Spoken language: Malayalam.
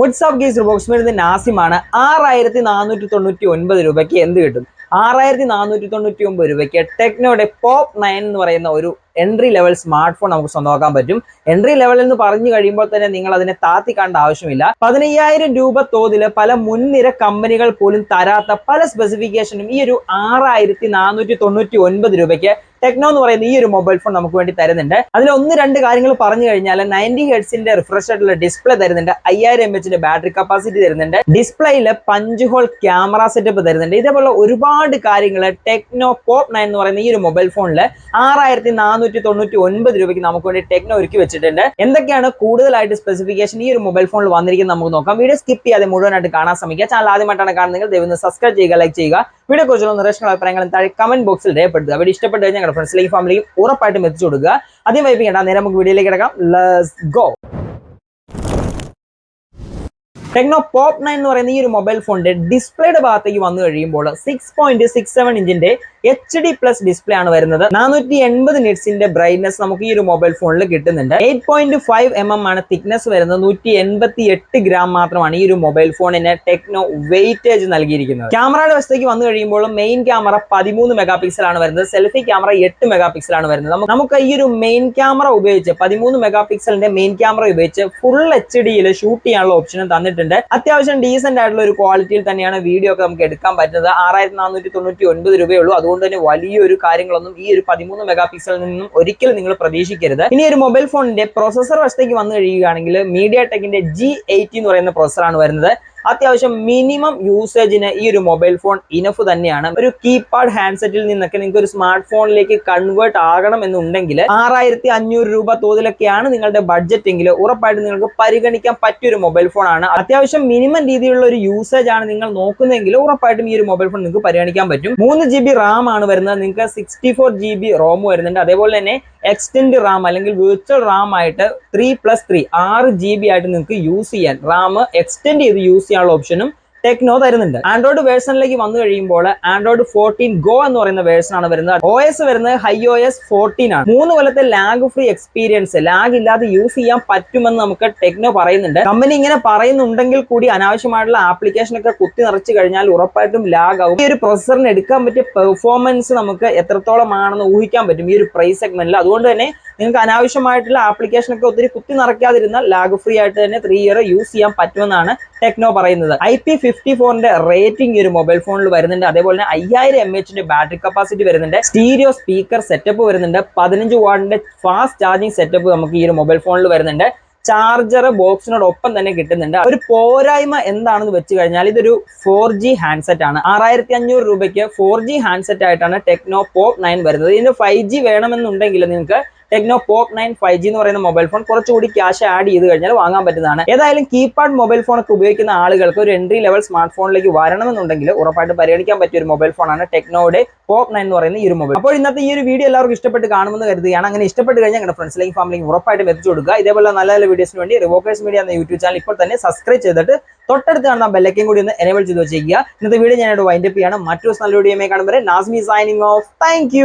വാട്സാപ്പ് ഗീസ് ബോക്സ് വരുന്ന നാസിമാണ്. ആറായിരത്തി നാനൂറ്റി തൊണ്ണൂറ്റി ഒൻപത് രൂപയ്ക്ക് എന്ത് കിട്ടും? ആറായിരത്തി നാനൂറ്റി തൊണ്ണൂറ്റി ഒമ്പത് രൂപയ്ക്ക് ടെക്നോയുടെ പോപ്പ് നയൻ എന്ന് പറയുന്ന ഒരു എൻട്രി ലെവൽ സ്മാർട്ട് ഫോൺ നമുക്ക് സ്വന്തമാക്കാൻ പറ്റും. എൻട്രി ലെവൽ എന്ന് പറഞ്ഞു കഴിയുമ്പോൾ തന്നെ നിങ്ങൾ അതിനെ താത്തി കാണേണ്ട ആവശ്യമില്ല. പതിനയ്യായിരം രൂപ തോതിൽ പല മുൻനിര കമ്പനികൾ പോലും തരാത്ത പല സ്പെസിഫിക്കേഷനും ഈ ഒരു ആറായിരത്തി നാനൂറ്റി തൊണ്ണൂറ്റി ഒൻപത് രൂപയ്ക്ക് ടെക്നോ എന്ന് പറയുന്ന ഈ ഒരു മൊബൈൽ ഫോൺ നമുക്ക് വേണ്ടി തരുന്നുണ്ട്. അതിൽ ഒന്ന് രണ്ട് കാര്യങ്ങൾ പറഞ്ഞു കഴിഞ്ഞാൽ നയന്റി ഹെഡ്സിന്റെ റിഫ്രഷ് ആയിട്ടുള്ള ഡിസ്പ്ലേ തരുന്നുണ്ട്. അയ്യായിരം എം എച്ചിന്റെ ബാറ്ററി കപ്പാസിറ്റി തരുന്നുണ്ട്. ഡിസ്പ്ലേയിൽ പഞ്ച് ഹോൾ ക്യാമറ സെറ്റപ്പ് തരുന്നുണ്ട്. ഇതേപോലെ ഒരുപാട് കാര്യങ്ങൾ ടെക്നോ പോപ്പ് നയൻ എന്ന് പറയുന്ന ഈ ഒരു മൊബൈൽ ഫോണിൽ ആറായിരത്തി നാനൂറ്റി തൊണ്ണൂറ്റി ഒൻപത് രൂപയ്ക്ക് നമുക്ക് വേണ്ടി ടെക്നോ ഒരുക്കി വെച്ചിട്ടുണ്ട്. എന്തൊക്കെയാണ് കൂടുതലായിട്ട് സ്പെസിഫിക്കേഷൻ ഈ ഒരു മൊബൈൽ ഫോണിൽ വന്നിരിക്കുന്ന നമുക്ക് നോക്കാം. വീഡിയോ സ്കിപ്പ് ചെയ്യാതെ മുഴുവനായിട്ട് കാണാൻ ശ്രമിക്കുക. ചാനൽ ആദ്യമായിട്ടാണ് കാണുന്നത് ദൈവം സബ്സ്ക്രൈബ് ചെയ്യുക ലൈക്ക് ചെയ്യുക. വീഡിയോ കുറിച്ചുള്ള നിർദ്ദേശങ്ങൾ അഭിപ്രായങ്ങളും താഴെ കമന്റ് ബോക്സിൽ രേഖപ്പെടുത്തുക. വീഡിയോ ഇഷ്ടപ്പെട്ട് കഴിഞ്ഞാൽ ഞങ്ങളുടെ ഫ്രണ്ട്സിലേക്കും ഫാമിലിയും ഉറപ്പായിട്ടും എത്തിച്ചു കൊടുക്കുക. അധികം വൈപ്പിക്കേണ്ട നേരെ നമുക്ക് വീഡിയോയിലേക്ക് കിടക്കാം. Let's go Tecno Pop nine എന്ന് പറയുന്ന ഈ ഒരു മൊബൈൽ ഫോണിന്റെ ഡിസ്പ്ലേയുടെ ഭാഗത്തേക്ക് വന്നു കഴിയുമ്പോൾ സിക്സ് പോയിന്റ് സിക്സ് സെവൻ ഇഞ്ചിന്റെ എച്ച് ഡി പ്ലസ് ഡിസ്പ്ലേ ആണ് വരുന്നത്. നാനൂറ്റി എൺപത് നിറ്റ്സിന്റെ ബ്രൈറ്റ്നസ് നമുക്ക് ഈ ഒരു മൊബൈൽ ഫോണിൽ കിട്ടുന്നുണ്ട്. Eight point five M M ആണ് തിക്നെസ് വരുന്നത്. നൂറ്റി എൺപത്തി എട്ട് ഗ്രാം മാത്രമാണ് ഈ ഒരു മൊബൈൽ ഫോണിന് ടെക്നോ വെയിറ്റേജ് നൽകിയിരിക്കുന്നത്. ക്യാമറയുടെ വശത്തേക്ക് വന്നു കഴിയുമ്പോൾ മെയിൻ ക്യാമറ പതിമൂന്ന് മെഗാ പിക്സൽ ആണ് വരുന്നത്. സെൽഫി ക്യാമറ എട്ട് മെഗാ പിക്സൽ ആണ് വരുന്നത്. നമുക്ക് ഈ ഒരു മെയിൻ ക്യാമറ ഉപയോഗിച്ച് പതിമൂന്ന് മെഗാ പിക്സലിന്റെ മെയിൻ ക്യാമറ ഉപയോഗിച്ച് ഫുൾ എച്ച് ഡിയിൽ ഷൂട്ട് ചെയ്യാനുള്ള ഓപ്ഷനും തന്നിട്ടുണ്ട്. അത്യാവശ്യം ഡീസെന്റ് ആയിട്ടുള്ള ഒരു ക്വാളിറ്റിയിൽ തന്നെയാണ് വീഡിയോ ഒക്കെ നമുക്ക് എടുക്കാൻ പറ്റുന്നത്. ആറായിരത്തി നാനൂറ്റി തൊണ്ണൂറ്റി ഒൻപത് രൂപയേ ഉള്ളൂ. അതുകൊണ്ട് തന്നെ വലിയൊരു കാര്യങ്ങളൊന്നും ഈ ഒരു പതിമൂന്ന് മെഗാ പിക്സലിൽ നിന്നും ഒരിക്കലും നിങ്ങൾ പ്രതീക്ഷിക്കരുത്. ഇനി ഒരു മൊബൈൽ ഫോണിന്റെ പ്രോസസർ വശത്തേക്ക് വന്നു കഴിയുകയാണെങ്കിൽ മീഡിയ ടെക്കിന്റെ ജി എയ്റ്റി എന്ന് പറയുന്ന പ്രോസറാണ് വരുന്നത്. അത്യാവശ്യം മിനിമം യൂസേജിന് ഈ ഒരു മൊബൈൽ ഫോൺ ഇനഫ് തന്നെയാണ്. ഒരു കീപാഡ് ഹാൻഡ്സെറ്റിൽ നിന്നൊക്കെ നിങ്ങൾക്ക് ഒരു സ്മാർട്ട് ഫോണിലേക്ക് കൺവേർട്ട് ആകണം എന്നുണ്ടെങ്കിൽ ആറായിരത്തി അഞ്ഞൂറ് രൂപ തോതിലൊക്കെയാണ് നിങ്ങളുടെ ബഡ്ജറ്റ് എങ്കിൽ ഉറപ്പായിട്ട് നിങ്ങൾക്ക് പരിഗണിക്കാൻ പറ്റിയ ഒരു മൊബൈൽ ഫോൺ ആണ്. അത്യാവശ്യം മിനിമം രീതിയിലുള്ള ഒരു യൂസേജ് ആണ് നിങ്ങൾ നോക്കുന്നതെങ്കിൽ ഉറപ്പായിട്ടും ഈ ഒരു മൊബൈൽ ഫോൺ നിങ്ങൾക്ക് പരിഗണിക്കാൻ പറ്റും. മൂന്ന് ജി ബി റാം ആണ് വരുന്നത്. നിങ്ങൾക്ക് sixty four G B ROM വരുന്നുണ്ട്. അതേപോലെ തന്നെ എക്സ്റ്റെൻഡ് റാം അല്ലെങ്കിൽ വിർച്വൽ റാം ആയിട്ട് ത്രീ പ്ലസ് ത്രീ ആറ് ജി ബി ആയിട്ട് നിങ്ങൾക്ക് യൂസ് ചെയ്യാൻ റാം എക്സ്റ്റെൻഡ് ചെയ്ത് യൂസ് ചെയ്യാനുള്ള ഓപ്ഷനും ടെക്നോ തരുന്നുണ്ട്. ആൻഡ്രോയിഡ് വേർഷനിലേക്ക് വന്നു കഴിയുമ്പോൾ ആൻഡ്രോയിഡ് ഫോർട്ടീൻ ഗോ എന്ന് പറയുന്ന വേർഷൻ ആണ് വരുന്നത്. ഒ എസ് വരുന്നത് ഹൈ ഒ എസ് ഫോർട്ടീൻ ആണ്. മൂന്ന് കൊല്ലത്തെ ലാഗ് ഫ്രീ എക്സ്പീരിയൻസ് ലാഗ് ഇല്ലാതെ യൂസ് ചെയ്യാൻ പറ്റുമെന്ന് നമുക്ക് ടെക്നോ പറയുന്നുണ്ട്. കമ്പനി ഇങ്ങനെ പറയുന്നുണ്ടെങ്കിൽ കൂടി അനാവശ്യമായിട്ടുള്ള ആപ്ലിക്കേഷൻ ഒക്കെ കുത്തി നിറച്ചു കഴിഞ്ഞാൽ ഉറപ്പായിട്ടും ലാഗ് ആവും. ഈ ഒരു പ്രൊസസറിന് എടുക്കാൻ പറ്റിയ പെർഫോമൻസ് നമുക്ക് എത്രത്തോളം ആണെന്ന് ഊഹിക്കാൻ പറ്റും ഈ ഒരു പ്രൈസ് സെഗ്മെന്റിൽ അതുകൊണ്ട് തന്നെ നിങ്ങൾക്ക് അനാവശ്യമായിട്ടുള്ള ആപ്ലിക്കേഷൻ ഒക്കെ ഒത്തിരി കുത്തി നിറയ്ക്കാതിരുന്നാൽ ലാഗ് ഫ്രീ ആയിട്ട് തന്നെ ത്രീ ഇയർ യൂസ് ചെയ്യാൻ പറ്റുമെന്നാണ് ടെക്നോ പറയുന്നത്. ഐ പി ഫിഫ്റ്റി ഫോറിന്റെ റേറ്റിംഗ് ഒരു മൊബൈൽ ഫോണിൽ വരുന്നുണ്ട്. അതേപോലെ തന്നെ അയ്യായിരം എം എച്ചിന്റെ ബാറ്ററി കപ്പാസിറ്റി വരുന്നുണ്ട്. സ്റ്റീരിയോ സ്പീക്കർ സെറ്റപ്പ് വരുന്നുണ്ട്. പതിനഞ്ച് വാട്ടിന്റെ ഫാസ്റ്റ് ചാർജിങ് സെറ്റപ്പ് നമുക്ക് ഈ ഒരു മൊബൈൽ ഫോണിൽ വരുന്നുണ്ട്. ചാർജർ ബോക്സിനോടൊപ്പം തന്നെ കിട്ടുന്നുണ്ട്. ഒരു പോരായ്മ എന്താണെന്ന് വെച്ച് കഴിഞ്ഞാൽ ഇതൊരു ഫോർ ജി ഹാൻഡ്സെറ്റ് ആണ്. ആറായിരത്തി അഞ്ഞൂറ് രൂപയ്ക്ക് ഫോർ ജി ഹാൻഡ്സെറ്റ് ആയിട്ടാണ് ടെക്നോ പോപ്പ് നയൻ വരുന്നത്. ഇതിന് ഫൈവ് ജി വേണമെന്നുണ്ടെങ്കിൽ നിങ്ങൾക്ക് Tecno Pop nine five G എന്ന് പറയുന്ന മൊബൈൽ ഫോൺ കുറച്ചുകൂടി ക്യാഷ് ആഡ് ചെയ്ത് കഴിഞ്ഞാൽ വാങ്ങാൻ പറ്റുന്നതാണ്. ഏതായാലും കീപാഡ് മൊബൈൽ ഫോൺ ഒക്കെ ഉപയോഗിക്കുന്ന ആളുകൾക്ക് ഒരു എൻട്രി ലെവൽ സ്മാർട്ട് ഫോണിലേക്ക് വരണമെന്നുണ്ടെങ്കിൽ ഉറപ്പായിട്ട് പരിഗണിക്കാൻ പറ്റിയ ഒരു മൊബൈൽ ഫോണാണ് ടെക്നോയുടെ പോപ്പ് നയൻ എന്ന് പറയുന്ന ഈ ഒരു മൊബൈൽ അപ്പോൾ ഇന്നത്തെ ഈ ഒരു വീഡിയോ എല്ലാവർക്കും ഇഷ്ടപ്പെട്ട് കാണുമെന്ന് കരുതുകയാണ്. അങ്ങനെ ഇഷ്ടപ്പെട്ട് കഴിഞ്ഞാൽ ഫ്രണ്ട്സ് ലൈക്ക് ഫാമിലിക്ക് ഉറപ്പായിട്ടും എത്തിച്ചു കൊടുക്കുക. ഇതേപോലെ നല്ല നല്ല വീഡിയോസിന് വേണ്ടി റിവോക്കേഴ്സ് മീഡിയ എന്ന യൂട്യൂബ് ചാനൽ ഇപ്പോൾ തന്നെ സബ്സ്ക്രൈബ് ചെയ്തിട്ട് തൊട്ടടുത്ത് കാണുന്ന ബെല്ലക്കും കൂടി ഒന്ന് എനേബിൾ ചെയ്ത് വെച്ചേക്കുക. ഇന്നത്തെ വീഡിയോ ഞാനോട് വൈൻഡപ്പ് ചെയ്യാണ്. മറ്റൊരു നല്ല വീഡിയോ കാണുമ്പോൾ നാസ്മി സൈനിങ് ഓഫ് താങ്ക്